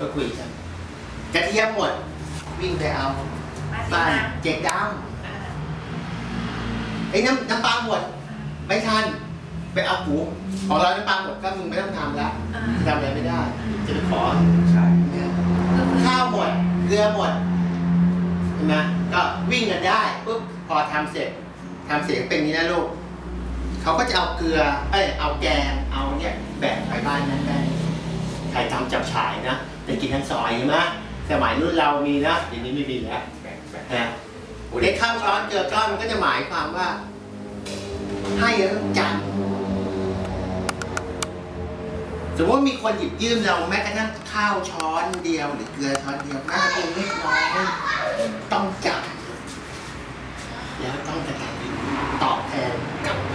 ก็คุยกันกระเทียมหมด วิ่งไปเอามาสิบ้านมาเจ๊ดอ่าำไอ้น้ำน้ำปลาหมด ไม่ทัน ไปเอาหูของเราน้ำปลาหมดก็มึงไม่ต้องทำละอ่าทำอะไรไม่ได้ จะไปขอใช่เนี่ยข้าวหมดเกลือหมดเห็นไหมก็วิ่งกันได้ปุ๊บพอทำเสร็จทำเสร็จเป็นอย่างนี้นะลูกเขาก็จะเอาเกลือ เอ้ย เอาแกง เอาเนี่ยแบ่งไปบ้านนั้นได้ใครทำจับฉายนะ แต่กินทั้งซอยใช่ไหมสมัยรุ่นเรามีนะเดี๋ยวนี้ไม่มีแล้วแบ่งแบ่งนะเด็กข้าวช้อนเกลือก้อนมันก็จะหมายความว่า ให้แล้วต้องจำสมมติว่ามีคนหยิบยืมเราแม้กระทั่งข้าวช้อนเดียว หรือเกลือช้อนเดียวน่าเป็นเล็กน้อยต้องจำแล้วต้องกระจายตอบแทนกลับไป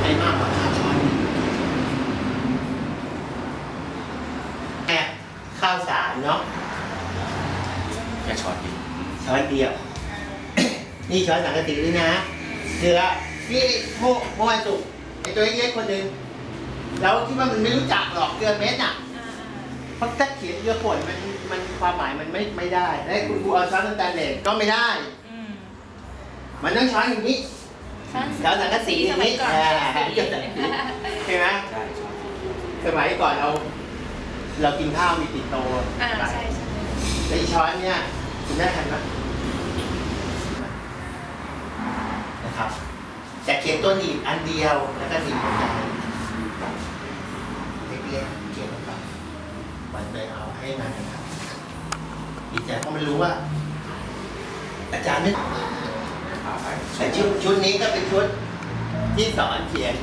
ให้มากกว่าข้าวช้อนหนึ่งแอบ ข้าวสารเนาะแค่ช้อนเดียวช้อนเดียว นี่ช้อนสังกะสีด้วยนะเกลือนี่โมโมวันสุกไอตัวเล็กๆคนหนึ่งเราคิดว่ามันไม่รู้จักหรอกเกลือเม็ดอะอ่าเพราะถ้าเขียนเกลือป่นมันมันความหมายมันไม่ไม่ได้และคุณครูเอาช้อนสแตนเลสก็ไม่ได้อืมมันต้องช้อนอย่างนี้ช้อนช้อนสังกะสีอสย่างมัยนี้ก่อนอ่าช้อนสีใช่ไหมใช่ช้อนสมัยก่อนเรา เรากินข้าวมีปิดโตอ่าใช่ใช่แล้วอีช้อนเนี่ยคุณได้ทันไหมนะครับแต่เขียนตัวหนีบอันเดียวแล้วก็หนีบหัวใจเล็กๆเขียนลงไปมันไปเอาให้มันนะครับดีใจเพราะมันรู้ว่า อาจารย์นึกเอาไปแต่ชุดชุดนี้ก็เป็นชุดที่สอนเขียน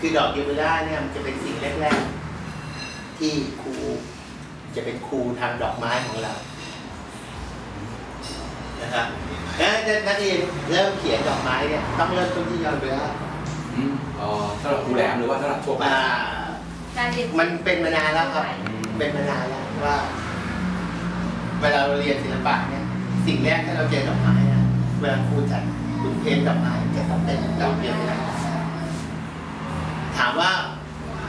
คือดอกเยเวล่าเนี่ยมันจะเป็นสิ่งแรกๆ ที่ครูจะเป็นครูทางดอกไม้ของเรา นะครับแล้วนักเรียนเริ่มเขียนดอกไม้เนี่ยต้องเริ่มต้นที่ยอดเวลาอืมอ๋อสำหรับครูแหลมหรือว่าสำหรับทั่วไปอ่าการเรียนมันเป็นมานานแล้วครับ เป็นมานานแล้วว่า เวลาเราเรียนศิลปะเนี่ย สิ่งแรกที่เราเจอดอกไม้นะเวลาครูจัดคุณเพนดอกไม้จะต้องเป็นดอกเดียวกันถามว่า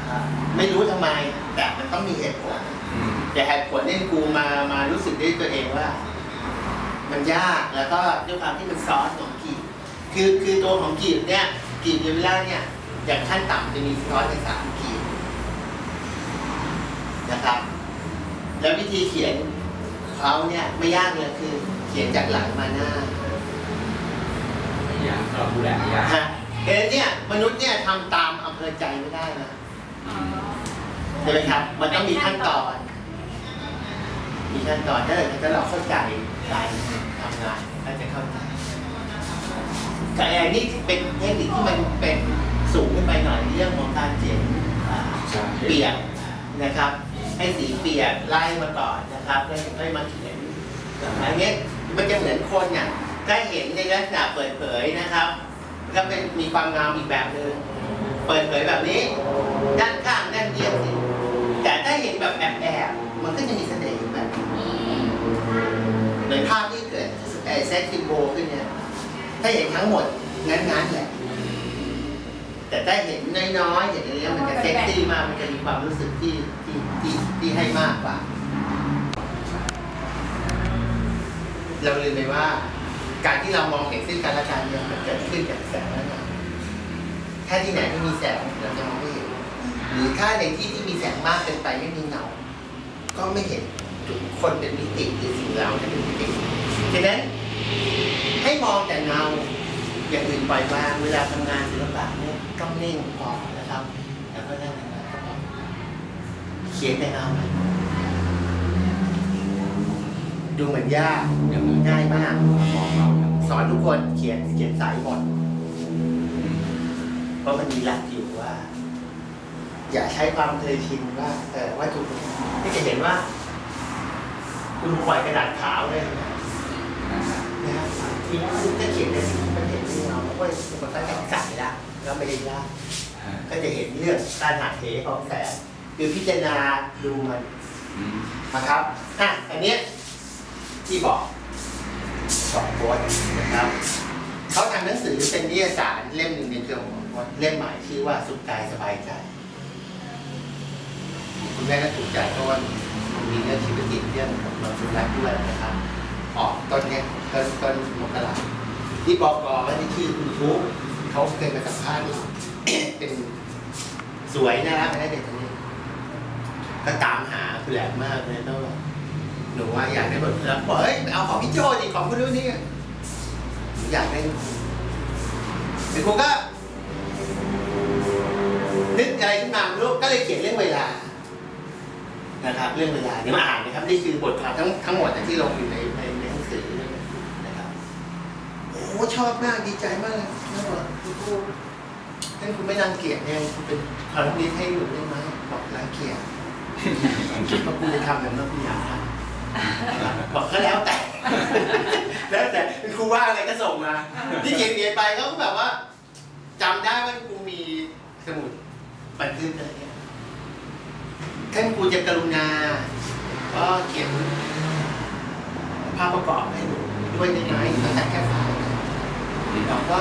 อ่าไม่รู้ทำไม แต่มันต้องมีเหตุผล อืม แต่เหตุผลเนี่ยครูมามารู้สึกด้วยตัวเองว่า มันยากแล้วก็ด้วยความที่มันซอสของกีบคือคือตัวของกีบเนี่ยกีบเยวิล่าเนี่ยอย่างขั้นต่ำจะมีซอสในสามกีบนะครับ แล้ววิธีเขียนเขาเนี่ยไม่ยากเลยคือ เขียนจากหลังมาหน้าไม่ยากสำหรับครูแหลมไม่ยากฮะเห็นเนี่ยมนุษย์เนี่ยทำตามอำเภอใจไม่ได้นะอ๋อใช่ไหมครับ มันต้องมีขั้นตอน มีขั้นตอนถ้าเกิดถ้าเราเข้าใจการทำงานก็จะเข้าใจแต่อันนี้เป็นเทคนิคที่มันเป็นสูงขึ้นไปหน่อยเรื่องของการเขียนเปียกนะครับ ให้สีเปียกไล่มาก่อนนะครับแล้วค่อยมาเขียนอันนี้มันจะเหมือนคนเนี่ยถ้าเห็นในลักษณะเปิดเผยนะครับก็เป็นมีความงามอีกแบบหนึ่งเปิดเผยแบบนี้ ด้านข้างด้านเดียวสิแต่ถ้าเห็นแบบแอบๆมันก็จะมีเสน่ห์แบบนึ่ งเหมือนภาพที่เกิดไอ้เซ็ตซิมโบขึ้นเนี่ย ถ้าเห็นทั้งหมดงั้นๆแหละแต่ถ้าเห็นน้อยๆเห็นอะไรเงี้ยมันจะเซ็กซี่มาก มันจะมีความรู้สึกที่ที่ที่ที่ให้มากกว่า เราลืมไปว่า การที่เรามองเห็นซึ่งกันและกันเนี่ยมันเกิดขึ้นจากแสงและเงถ้าที่ไหนไม่มีแสงเราจะมองไม่เห็น หรือถ้าในที่ที่มีแสงมากเกินไปไม่มีเงา ก็ไม่เห็น คนเป็นมิติหรือสิ่งเราเนี่ยเป็นมิติฉะนั้นให้มองแต่เงาอย่างอื่นปล่อยวางเวลาทำงานศิลปะเนี่ยต้องนิ่งพอนะครับ แล้วก็นั่งทำงานก็พอเขียนแต่เงาดูเหมือนยากย่างนี้ง่ายมากสอนทุกคนเขียนเขียนสายหมดเพราะมันมีหลักอยู่ว่า อย่าใช้ความเคยชินว่าเออวัตถุที่จะเห็นว่า คุณปล่อยกระดาษขาวเลยนะนะฮะทีนี้คุณจะเขียนในสิ่งที่มันเห็นที่เราเพราะว่ามันก็แข็งใสละแล้วไม่ได้ยากก็จะเห็นเรื่องการหักเหของแสงคือพิจารณาดูมันอืมนะครับอะอันเนี้ยที่บอกสองโพสต์นะครับเขาทำหนังสือเป็นนิยสารเล่มหนึ่งในเครือของโพสต์เล่มหมายชื่อว่าสุขกายสบายใจแม่ก็ถูกใจเพราะว่า มีเรื่องชีวิตเรื่องของเราสุนัขด้วยนะครับออกต้นเนี้ยต้นต้นมกราที่บอกกว่าที่ชื่อคุณทุกเขาเคยมาสัมภาษณ์เราเป็นสวยนะครับนะเด็กคนนี้ก็ตามหาคือแหลมมากเลยแล้วแบบหนูว่าอยากได้บทแล้วบอกเฮ้ยเอาของพี่โจดิของคนนู้นนี่หนูอยากได้เดี๋ยวครูก็นึกอะไรขึ้นมาไม่รู้ก็เลยเขียนเรื่องเวลา นะครับเรื่องเวลาเดี๋ยวมาอ่านนะครับนี่คือบทความทั้งทั้งหมดที่ลงอยู่ในในในหนังสือนะครับโอ้ชอบมากดีใจมากเลยแล้วบอกคุณครูท่านคุณไม่รังเกียจเนี่ยคุณเป็นคอลัมนิสต์ให้หนูได้ไหมบอกรังเกียจก็คุณจะทำแบบนั้นคุณอยากทำบอกก็แล้วแต่ แล้วแต่คุณครูว่าอะไรก็ส่งมาที่เขียนเขียนไปเขาก็แบบว่าจำได้ว่าครูมีสมุดบันทึกอะไรเงี้ย ท่านครูจะกรุณา ก็เขียนภาพประกอบให้หนูด้วยได้ไหมตั้งแต่แค่ไฟล์เราก็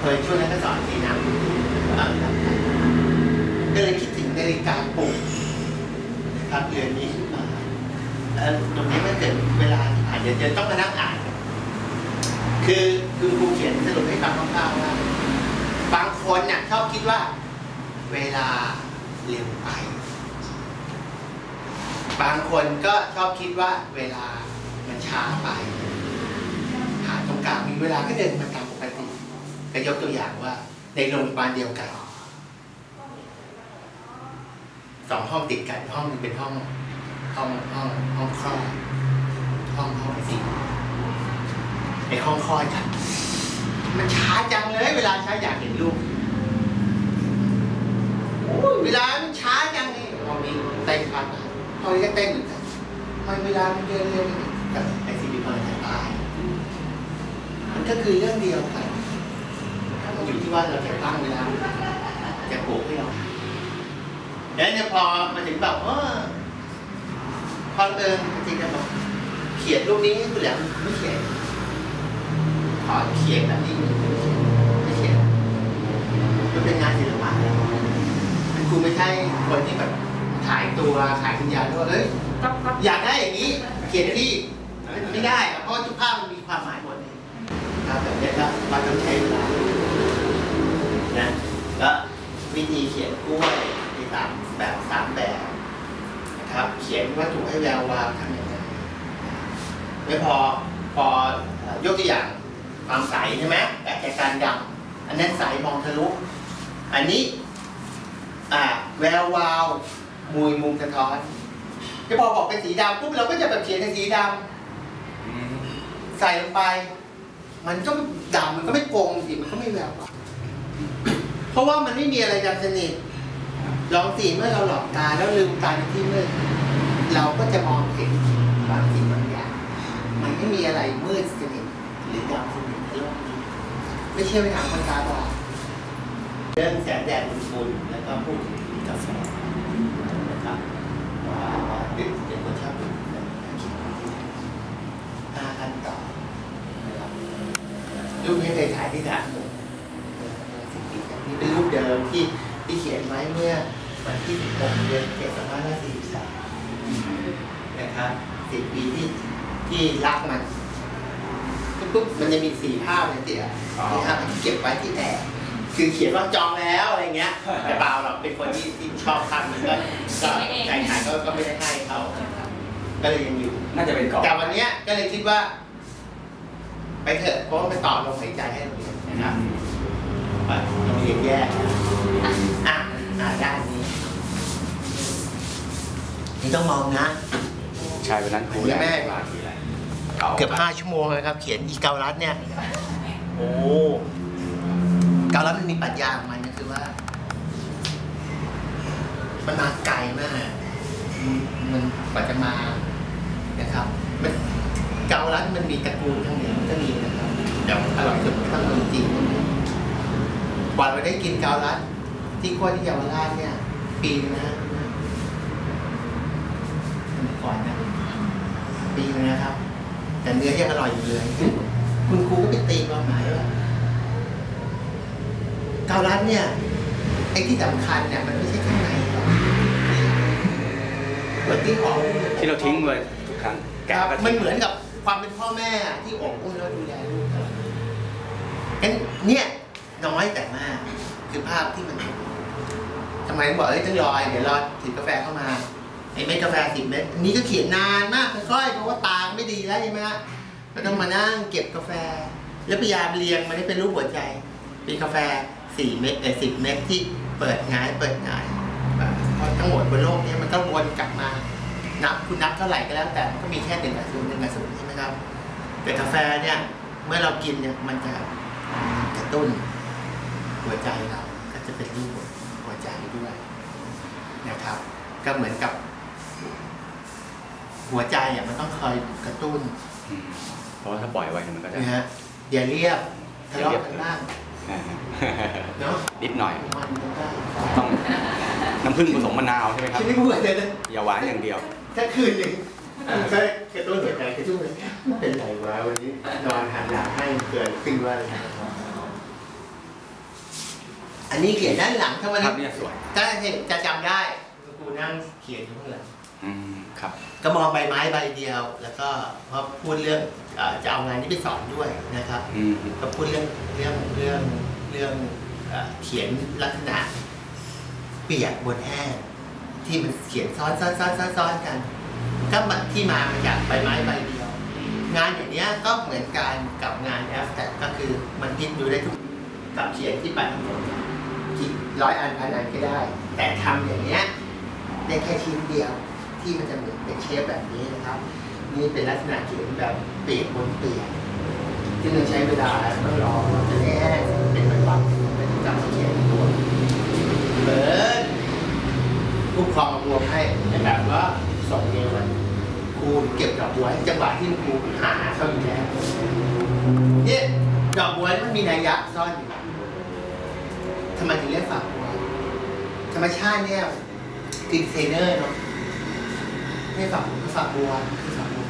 เคยช่วยนักสอนทีนะก็เลยคิดถึงนาฬิกาปลุกครับเดือนนี้ขึ้นมาแล้วตรงนี้มันเกิดเวลาที่ผ่านเดี๋ยวจะต้องมานั่งอ่าน คือคือครูเขียนสรุปให้ฟังคร่าวๆว่าบางคนเนี่ยชอบคิดว่า เวลาเร็วไป บางคนก็ชอบคิดว่าเวลามันช้าไป หาตรงกลางมีเวลาก็เดินมาตามปกติก็ยกตัวอย่างว่า ในโรงพยาบาลเดียวกันสองห้องติดกันห้องนึงเป็นห้อง ห้องห้องห้องคลอดห้องห้องไอซีไอห้องคลอดกันมันช้าจังเลยเวลาช้าอยากเห็นลูกเวลามันช้าจังเลยห้องนี้เต้นพัน ห้องนี้ก็เต้นเหมือนกันทำไมเวลามันเดินเร็วกับไอซีบีมาจะตาย มันก็คือเรื่องเดียวกันมันอยู่ที่ว่าเราจะตั้งเวลาจะปลุกให้เราแล้วเนี่ยพอมาถึงแบบเออพอเดินจริงๆจะบอกเขียนรูปนี้คุณแหลมไม่เขียนขอเขียนแบบนี้ไม่เขียนมันเป็นงานศิลปะมันครูไม่ใช่คนที่แบบ ขายตัวขายวิญญาณว่าเอ้ยก็ก็อยากได้อย่างนี้เขียนที่มันไม่ได้อะเพราะทุกภาพมันมีความหมายหมดเลยครับแบบนี้ก็เราต้องใช้เวลานะแล้ววิธีเขียนกล้วยมีสามแบบสามแบบนะครับ เขียนวัตถุให้แวววาวทำยังไงไม่พอพอยกตัวอย่างความใสใช่ไหมแต่แก่การดำอันนั้นใสมองทะลุอันนี้อ่าแวววาว มุยมุมสะท้อนจะพอบอกเป็นสีดำปุ๊บเราก็จะแบบเขียนเป็นสีดำใส่ลงไป มันก็ดำมันก็ไม่โกงสิมันก็ไม่แวววาวเพราะว่ามันไม่มีอะไรดำสนิทลองสีเมื่อเราหลับตาแล้วลืมตาในที่มืดเราก็จะมองเห็นบางสิ่งบางอย่าง มันไม่มีอะไรมืดสนิทหรือดำสนิทในโลกนี้ไม่เชื่อไปถามคนตาบอดเรื่องแสงแดดฝุ่นๆแล้วก็พูดถึงกาแฟนะ ครับเด็กเด็กคนชอบดูห้าขั้นต่ำรูปนี้เคยถ่ายที่ฐานผมนี่เป็นรูปเดิมที่ที่เขียนไว้เมื่อวันที่16เดือนเจ็ดสองพันห้าสิบสามนะครับสิบปีที่ที่รักมันปุ๊บมันจะมีสี่ภาพเลยเตี๋ยอ๋อสี่ภาพที่เก็บไว้ที่แอบ คือเขียนว่าจองแล้วอะไรเงี้ยแต่เปล่าหรอกเป็นคนที่ที่ชอบทำมันก็ก็ใจขายก็ก็ไม่ได้ให้เขาก็เลยยังอยู่น่าจะเป็นกรอบแต่วันเนี้ยก็เลยคิดว่า ไปเถอะเพราะว่ามันต่อลมหายใจให้โรงเรียนนะครับว่าโรงเรียนแย่อะอะด้านนี้นี่ต้องมองนะใช่วันนั้นครูแม่ว่าทีไรเกือบห้าชั่วโมงเลยครับ เขียนอีเกาลัดเนี่ย โอ้ เกาลัดมันมีปรัชญาของมันก็คือว่า มันมาไกลมาก มันกว่าจะมานะครับมันเกาลัดมันมีตระกูลทั้งเหนือมันก็มีนะครับแต่อร่อยสุดก็ต้องเมืองจีนกว่าเราได้กินเกาลัด ที่ขั้วที่เยาวราชเนี่ย ปีนึงนะก่อนนะปีนะครับ แต่เนื้อยังอร่อยอยู่เลย คุณครูก็ไปตีความหมายว่า เกาลัดเนี่ยไอ้ที่สำคัญเนี่ยมันไม่ใช่ข้างในหรอกเหมือนที่ออกที่เราทิ้งไว้ทุกครั้งคแกะรับก็มันทิ้งเหมือนกับความเป็นพ่อแม่ที่อบอุ้มแล้วดูแลลูกตลอดงั้นเนี่ยน้อยแต่มากคือภาพที่มันทำไมต้องบอกเอ้ยต้องรอเดี๋ยวรอถือกาแฟเข้ามาไอ้เม็ดกาแฟสิบเม็ดอันนี้ก็เขียนนานมากค่อยๆเพราะว่าตาไม่ดีแล้วใช่ไหมฮะก็ต้องมานั่งเก็บกาแฟ แล้วพยายามเรียงมันให้เป็นรูปหัวใจ เป็นกาแฟ สี่เม็ดแต่สิบเม็ดที่เปิดหงายเปิดหงายเพราะทั้งหมดบนโลกเนี้มันต้องวนกลับมา นับคุณนับเท่าไหร่ก็แล้วแต่มันก็มีแค่หนึ่งกับศูนย์หนึ่งกับศูนย์ใช่ไหมครับแต่กาแฟเนี่ยเมื่อเรากินเนี่ยมันจะกระตุ้นหัวใจเราก็จะเป็นรูปหัวใจด้วยนะครับ ก็เหมือนกับ หัวใจอะมันต้องคอยกระตุ้นอืมเพราะว่าถ้าปล่อยไว้เนี่ยมันก็จะนะฮะอย่าเรียบทะเลาะกันบ้างอ่าเนาะนิดหน่อยมันก็ได้ต้องน้ำผึ้งผสมมะนาวใช่ไหมครับที่นี่พูดเลยนะอย่าหวานอย่างเดียวแค่คืนหนึ่งใช่กระตุ้นหัวใจกระตุ้นเลยเป็นไรวะวันนี้นอนหันหลังให้เกินขึ้นว่าอะไรอันนี้เขียนด้านหลังถ้าวันภานี้พเนี่ยสวยถ้าจะจำได้ครูนั่งเขียนอยู่ข้างหลัง อืมครับ ก็มองใบไม้ใบเดียว แล้วก็พอพูดเรื่องเอ่อจะเอางานนี้ไปสอนด้วยนะครับอืมก็พูดเรื่องเรื่องเรื่องเรื่องเอ่อเขียนลักษณะเปียกบนแห้งที่มันเขียนซ้อนซ้อนซ้อนซ้อนซ้อนกัน ก็มาที่มามาจากใบไม้ใบเดียว งานอย่างเนี้ยก็เหมือนกันกับงานแอฟแต่ก็คือมันคิดดูได้ทุกกับเขียนที่ปัดคิดร้อยอันพันอันก็ได้ แต่ทำอย่างเนี้ยได้แค่ชิ้นเดียว ที่มันจะเหมือนเป็นเชฟแบบนี้นะครับนี่เป็นลักษณะเขียนแบบเปียกบนเปียกที่มันใช้เวลาต้องรอจนแห้งเป็นวันเป็นกลับมาเขียนตัวเบิร์ดผู้ปกครองรวมให้แต่แบบว่าส่งเงินครูเก็บดอกบัวจังหวะที่ครูหาเข้าอยู่แล้วเนี่ยดอกบัวมันมีนัยยะซ่อนอยู่ทำไมถึงเรียกฝักบัวธรรมชาติเนี่ยคือเทรนเนอร์เนาะ ไม่ฝักบัวคือฝักบัวคือฝักบัว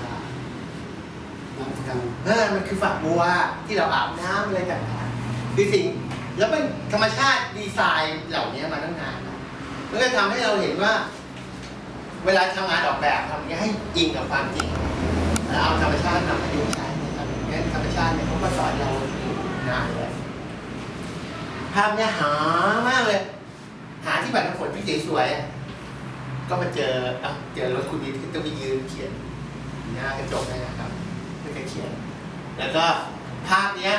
เออมันคือฝักบัวที่เราอาบน้ำอะไรต่างๆคือสิ่งแล้วเป็นธรรมชาติดีไซน์เหล่านี้มาตั้งนานมันก็ทำให้เราเห็นว่า เวลาทำงานออกแบบทำอย่างนี้ให้อิงกับความจริงแล้วเอาธรรมชาตินำมาดูใช้นะครับงั้นธรรมชาติเนี่ยเขาก็สอนเรานานเลยภาพเนี่ยหามากเลย หาที่บัตรน้ำฝนที่สวยๆ ก็มาเจอเอ้าเจอรถคุณนิดที่ต้องไปยืนเขียนหน้ากระจกเลยนะครับไม่เคยเขียน แล้วก็ภาพเนี้ย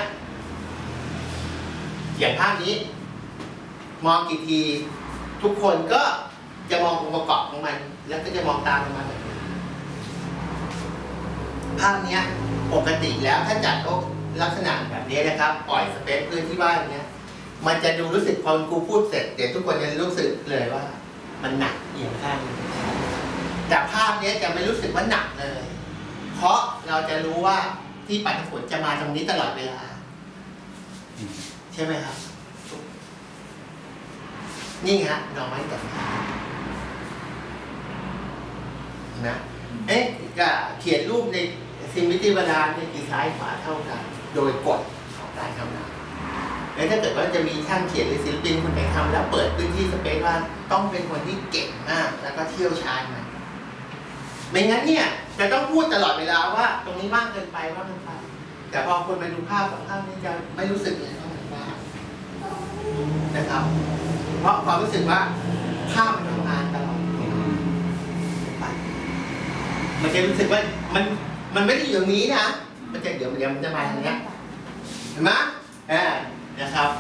เขียนภาพนี้ มองกี่ทีทุกคนก็จะมององค์ประกอบของมัน แล้วก็จะมองตามของมันภาพเนี้ยปกติแล้วถ้าจัดโอ๊ลักษณะแบบนี้นะครับ ปล่อยสเปซพื้นที่บ้านเนี้ยมันจะดูรู้สึกพอครูพูดเสร็จ เดี๋ยวทุกคนจะรู้สึกเลยว่า มันหนักเอียงข้างแต่ภาพนี้จะไม่รู้สึกว่าหนักเลย เพราะเราจะรู้ว่าที่ปัดน้ำฝนจะมาตรงนี้ตลอดเวลา ใช่ไหมครับ นี่ฮะน้อยแต่นะเอ๊ะก็เขียนรูปในซิมิติเวลาเนี่ยคือซ้ายขวาเท่ากัน โดยกฎของการทำงาน แล้วถ้าเกิดว่าจะมีช่างเขียนหรือศิลปินคนไหนทำแล้วเปิดพื้นที่สเปซว่าต้องเป็นคนที่เก่งมากแล้วก็เที่ยวชาญมันไม่งั้นเนี่ยจะต้องพูดตลอดเวลาว่า ตรงนี้ว่างเกินไปว่างเกินไป แต่พอคนไปดูภาพสองภาพนี้จะไม่รู้สึกเลยว่ามันว่างนะครับ เพราะความรู้สึกว่าภาพมันทำงานตลอดมันจะรู้สึกว่ามันมันไม่ได้อยู่ตรงนี้นะมันจะเดี๋ยวเดี๋ยวมันจะมาทางเนี้ยเห็นไหมอ่า นะครับ